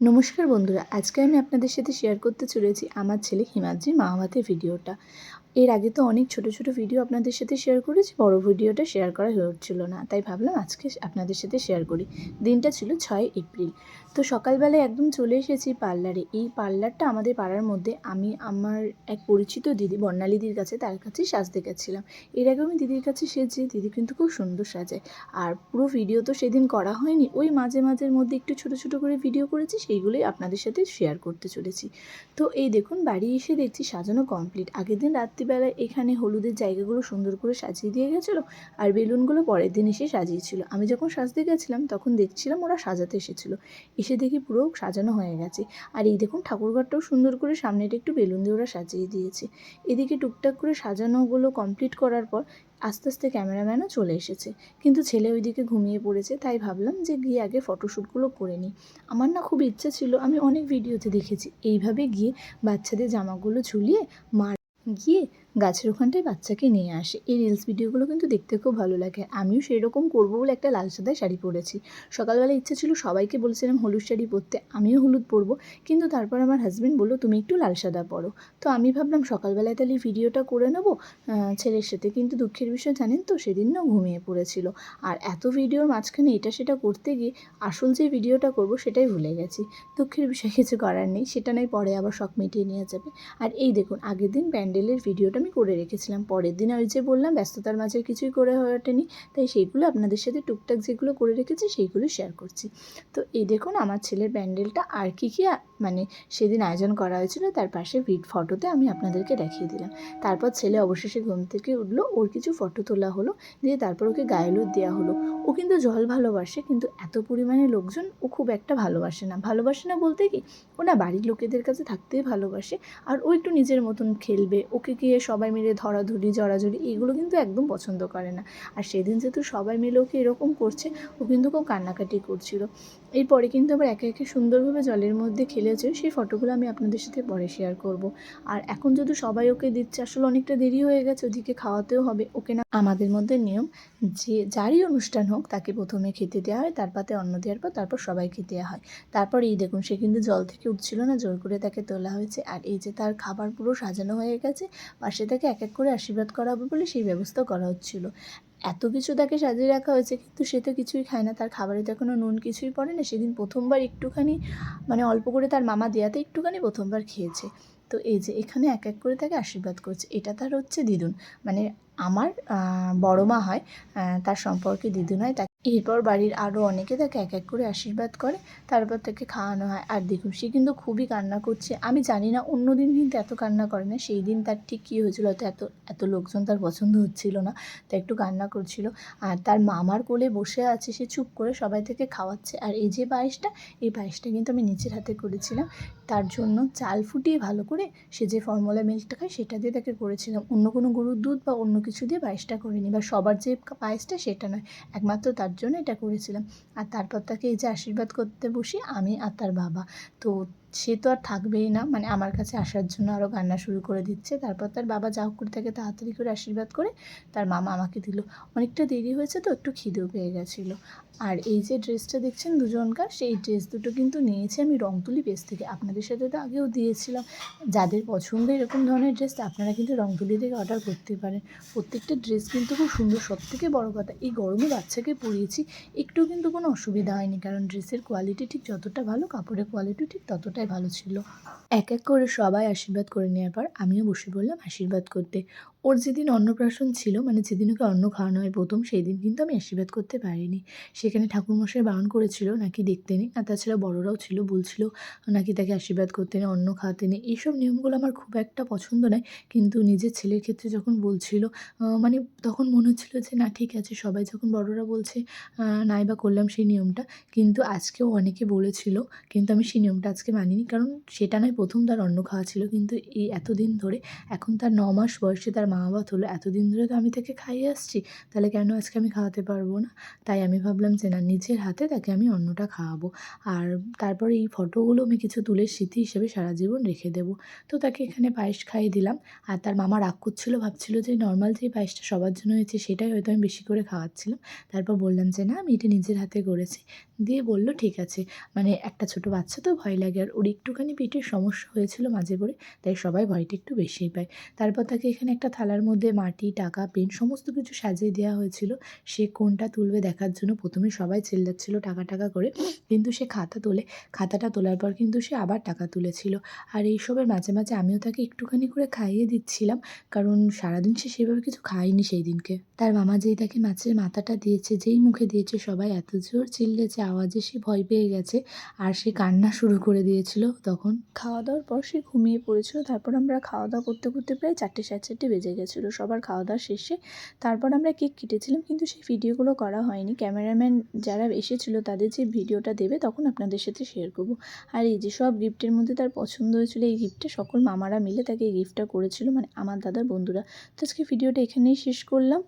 নমস্কার বন্ধুরা আজকে আমি আপনাদের সাথে শেয়ার করতে চলেছি আমার ছেলে হিমাদ্রির মা ভিডিওটা এর আগে তো অনেক ছোট ছোট ভিডিও আপনাদের সাথে শেয়ার করেছি, বড় ভিডিওটা শেয়ার করা হয়ে উঠছিল না। তাই ভাবলাম আজকে আপনাদের সাথে শেয়ার করি। দিনটা ছিল ছয় এপ্রিল। তো সকালবেলায় একদম চলে এসেছি পার্লারে। এই পার্লারটা আমাদের পাড়ার মধ্যে আমি, আমার এক পরিচিত দিদি বর্ণালীদির কাছে, তার কাছে সাজতে গেছিলাম। এর আগে আমি দিদির কাছে সেজে দিদি কিন্তু খুব সুন্দর সাজায় আর পুরো ভিডিও তো সেদিন করা হয়নি, ওই মাঝে মাঝের মধ্যে একটু ছোট ছোট করে ভিডিও করেছি, সেইগুলোই আপনাদের সাথে শেয়ার করতে চলেছি। তো এই দেখুন, বাড়ি এসে দেখছি সাজানো কমপ্লিট আগের দিন রাত্রিবেলায় এখানে হলুদের জায়গাগুলো সুন্দর করে সাজিয়ে দিয়ে গেছিল আর বেলুনগুলো পরের দিন এসে সাজিয়েছিল। আমি যখন সাজতে গেছিলাম তখন দেখছিলাম ওরা সাজাতে এসেছিল। এসে দেখি পুরো সাজানো হয়ে গেছে। আর এই দেখুন ঠাকুরঘরটাও সুন্দর করে সামনেটা একটু বেলুন দিয়ে ওরা সাজিয়ে দিয়েছে। এদিকে টুকটাক করে সাজানোগুলো কমপ্লিট করার পর আস্তে আস্তে ক্যামেরাম্যানও চলে এসেছে। কিন্তু ছেলে ওইদিকে ঘুমিয়ে পড়েছে, তাই ভাবলাম যে গিয়ে আগে ফটোশ্যুটগুলো করে নিই। আমার না খুব ইচ্ছা ছিল, আমি অনেক ভিডিওতে দেখেছি। এইভাবে গিয়ে বাচ্চাদের জামাগুলো ঝুলিয়ে মার গিয়ে গাছের ওখানটায় বাচ্চাকে নিয়ে আসে। এই রিলস ভিডিওগুলো কিন্তু দেখতে খুব ভালো লাগে। আমিও সেই রকম করব বলে একটা লাল সাদায় শাড়ি পরেছি। সকালবেলা ইচ্ছে ছিল সবাইকে বলছিলাম হলুদ শাড়ি পরতে, আমিও হলুদ পরবো। কিন্তু তারপর আমার হাজব্যান্ড বলল, তুমি একটু লাল সাদা পরো। তো আমি ভাবলাম, সকালবেলায় তাহলে ভিডিওটা করে নেব ছেলের সাথে। কিন্তু দুঃখের বিষয় জানেন তো সেদিন না ঘুমিয়ে পড়েছিল। আর এত ভিডিওর মাঝখানে এটা সেটা করতে গিয়ে আসল যে ভিডিওটা করব সেটাই ভুলে গেছি। দুঃখের বিষয় কিছু করার নেই, সেটা নয় পরে আবার শখ মিটিয়ে নিয়ে যাবে। আর এই দেখুন, আগের দিন প্যান্ডেলের ভিডিওটা আমি করে রেখেছিলাম। পরের দিন ওই যে বললাম, ব্যস্ততার মাঝে কিছুই করে হয়ে ওঠেনি। তাই সেইগুলো আপনাদের সাথে টুকটাক যেগুলো করে রেখেছি, সেইগুলো শেয়ার করছি। তো এই দেখুন, আমার ছেলের প্যান্ডেলটা আর কি কি মানে সেদিন আয়োজন করা হয়েছিল, তার পাশে ভিড ফটোতে আমি আপনাদেরকে দেখিয়ে দিলাম। তারপর ছেলে অবশেষে ঘুম থেকে উঠল, ওর কিছু ফটো তোলা হলো, দিয়ে তারপর ওকে গায়ে দেওয়া হলো। ও কিন্তু জল ভালোবাসে, কিন্তু এত পরিমাণে লোকজন ও খুব একটা ভালোবাসে না। ভালোবাসে না বলতে কি, ও না বাড়ির লোকেদের কাছে থাকতেই ভালোবাসে, আর ও একটু নিজের মতন খেলবে, ওকে গিয়ে সবাই মিলে ধরাধরি জড়াজড়ি এইগুলো কিন্তু একদম পছন্দ করে না। আর সেদিন যেহেতু সবাই মিলে ওকে এরকম করছে, ও কিন্তু খুব কান্নাকাটি করছিল। এরপরে কিন্তু আবার একে একে সুন্দরভাবে জলের মধ্যে খেলেছে, সেই ফটোগুলো আমি আপনাদের সাথে পরে শেয়ার করব। আর এখন যদি সবাই ওকে দিচ্ছে, আসলে অনেকটা দেরি হয়ে গেছে, ওদিকে খাওয়াতেও হবে। ওকে না, আমাদের মধ্যে নিয়ম, যে যারই অনুষ্ঠান হোক, তাকে প্রথমে খেতে দেওয়া হয়, তার পাতে অন্ন দেওয়ার পর তারপর সবাইকে দেওয়া হয়। তারপর এই দেখুন, সে কিন্তু জল থেকে উঠছিল না, জোর করে তাকে তোলা হয়েছে। আর এই যে তার খাবার পুরো সাজানো হয়ে গেছে, পাশে তাকে এক এক করে আশীর্বাদ করা হবে বলে সেই ব্যবস্থা করা হচ্ছিল। এত কিছু তাকে সাজিয়ে রাখা হয়েছে, কিন্তু সে তো কিছুই খায় না। তার খাবারে তো এখনও নুন কিছুই পড়ে না। সেদিন প্রথমবার একটুখানি মানে অল্প করে তার মামা দেয়াতে একটুখানি প্রথমবার খেয়েছে। তো এই যে এখানে এক এক করে তাকে আশীর্বাদ করছে। এটা তার হচ্ছে দিদুন। মানে আমার বড় মা হয় তার সম্পর্কে দিদুন হয়, তাকে এরপর বাড়ির আরও অনেকে তাকে এক এক করে আশীর্বাদ করে, তারপর তাকে খাওয়ানো হয়। আর দেখুন, সে কিন্তু খুবই কান্না করছে। আমি জানি না, অন্য দিন কিন্তু এত কান্না করে না, সেই দিন তার ঠিক কী হয়েছিল? হয়তো এত এত লোকজন তার পছন্দ হচ্ছিল না তাই একটু কান্না করছিল। আর তার মামার কোলে বসে আছে, সে চুপ করে সবাই থেকে খাওয়াচ্ছে। আর এই যে পায়েসটা, এই পায়েসটা কিন্তু আমি নিজের হাতে করেছিলাম। তার জন্য চাল ফুটিয়ে ভালো করে সে যে ফর্মুলা মিল্কটা খায়, সেটা দিয়ে তাকে করেছিলাম। অন্য কোনো গরুর দুধ বা অন্য কিছু দিয়ে পায়েসটা করিনি, বা সবার যে পায়েসটা সেটা নয়। একমাত্র তার জন্য এটা করেছিলাম। আর তারপর তাকে এই যে আশীর্বাদ করতে বসি আমি আর তার বাবা। তো সে তো আর থাকবেই না। মানে আমার কাছে আসার জন্য আরও কান্না শুরু করে দিচ্ছে। তারপর তার বাবা যা করে তাকে তাড়াতাড়ি করে আশীর্বাদ করে তার মামা আমাকে দিল। অনেকটা দেরি হয়েছে তো, একটু খিদেও পেয়ে গেছিল। আর এই যে ড্রেসটা দেখছেন দুজনকার, সেই ড্রেস দুটো কিন্তু নিয়েছি আমি রংতুলি পেজ থেকে। আপনাদের সাথে তো আগেও দিয়েছিলাম। যাদের পছন্দ এরকম ধরনের ড্রেস, আপনারা কিন্তু রংতুলি থেকে অর্ডার করতে পারেন। প্রত্যেকটা ড্রেস কিন্তু খুব সুন্দর। সব থেকে বড়ো কথা, এই গরমে বাচ্চাকে পরিয়েছি, একটু কিন্তু কোনো অসুবিধা হয়নি। কারণ ড্রেসের কোয়ালিটি ঠিক যতটা ভালো, কাপড়ের কোয়ালিটি ঠিক ততটাই ভালো ছিল। এক এক করে সবাই আশীর্বাদ করে নেওয়ার পর আমিও বসে পড়লাম আশীর্বাদ করতে। ওর যেদিন অন্নপ্রাশন ছিল মানে যেদিন ওকে অন্ন খাওয়ানো হয় প্রথম সেই দিন কিন্তু আমি আশীর্বাদ করতে পারিনি। সেখানে ঠাকুরমশাই বারণ করেছিল নাকি দেখতে নেই, আর তাছাড়া বড়রাও ছিল বলছিল নাকি তাকে আশীর্বাদ করতে নেই, অন্ন খাওয়াতে নেই এইসব নিয়মগুলো আমার খুব একটা পছন্দ নয়। কিন্তু নিজের ছেলের ক্ষেত্রে যখন বলছিল মানে তখন মনে হচ্ছিল যে, না, ঠিক আছে, সবাই যখন বড়রা বলছে নাই বা করলাম সেই নিয়মটা। কিন্তু আজকেও অনেকে বলেছিল, কিন্তু আমি সেই নিয়মটা আজকে মানিনি, কারণ সেটা নয়, প্রথম তার অন্ন খাওয়া ছিল, কিন্তু এই এতদিন ধরে, এখন তার ন মাস বয়সে তার মা বাবা হলো এতদিন ধরে তো আমি তাকে খাইয়ে আসছি, তাহলে কেন আজকে আমি খাওয়াতে পারব না? তাই আমি ভাবলাম যে, না, নিজের হাতে তাকে আমি অন্নটা খাওয়াবো, আর তারপরে এই ফটোগুলো আমি কিছু তুলে স্মৃতি হিসেবে সারা জীবন রেখে দেবো। তো তাকে এখানে পায়েস খাইয়ে দিলাম, আর তার মামা রাগ করছিল, ভাবছিল যে, নর্মাল যে পায়েসটা সবার জন্য হয়েছে, সেটাই হয়তো আমি বেশি করে খাওয়াচ্ছিলাম। তারপর বললাম যে, না, আমি এটা নিজের হাতে করেছি। দিয়ে বলল, ঠিক আছে। মানে একটা ছোটো বাচ্চা তো ভয় লাগে, আর ওর একটুখানি পেটের সমস্যা হয়েছিল মাঝে পড়ে, তাই সবাই ভয়টা একটু বেশিই পায়। তারপর তাকে এখানে একটা থালার মধ্যে মাটি, টাকা, পেন সমস্ত কিছু সাজিয়ে দেওয়া হয়েছিল। সে কোনটা তুলবে দেখার জন্য প্রথমে সবাই চিল্লাচ্ছিল টাকা টাকা করে। কিন্তু সে খাতা তোলে। খাতাটা তোলার পর কিন্তু সে আবার টাকা তুলেছিল। আর এইসবের মাঝে মাঝে আমিও তাকে একটুখানি করে খাইয়ে দিচ্ছিলাম। কারণ সারাদিন সে সেভাবে কিছু খায়নি সেই দিনকে তার মামা যেই তাকে মাছের মাথাটা দিয়েছে, যেই মুখে দিয়েছে, সবাই এত জোর চিল্লেছে, আওয়াজে সে ভয় পেয়ে গেছে। আর সে কান্না শুরু করে দিয়েছিল তখন। খাওয়া দাওয়ার পর সে ঘুমিয়ে পড়েছিল। তারপর আমরা খাওয়া দাওয়া করতে করতে প্রায় চারটে, সাড়ে চারটে বেজে গেছিল সবার খাওয়া দাওয়া শেষে। তারপর আমরা কেক কেটেছিলাম কিন্তু সেই ভিডিওগুলো করা হয়নি। ক্যামেরাম্যান যারা এসেছিল তাদের যে ভিডিওটা দেবে তখন আপনাদের সাথে শেয়ার করব। আর এই যে সব গিফটের মধ্যে তার পছন্দ হয়েছিলো এই গিফটটা, সকল মামারা মিলে তাকে এই গিফটটা করেছিল মানে আমার দাদার বন্ধুরা। তো আজকে ভিডিওটা এখানেই শেষ করলাম।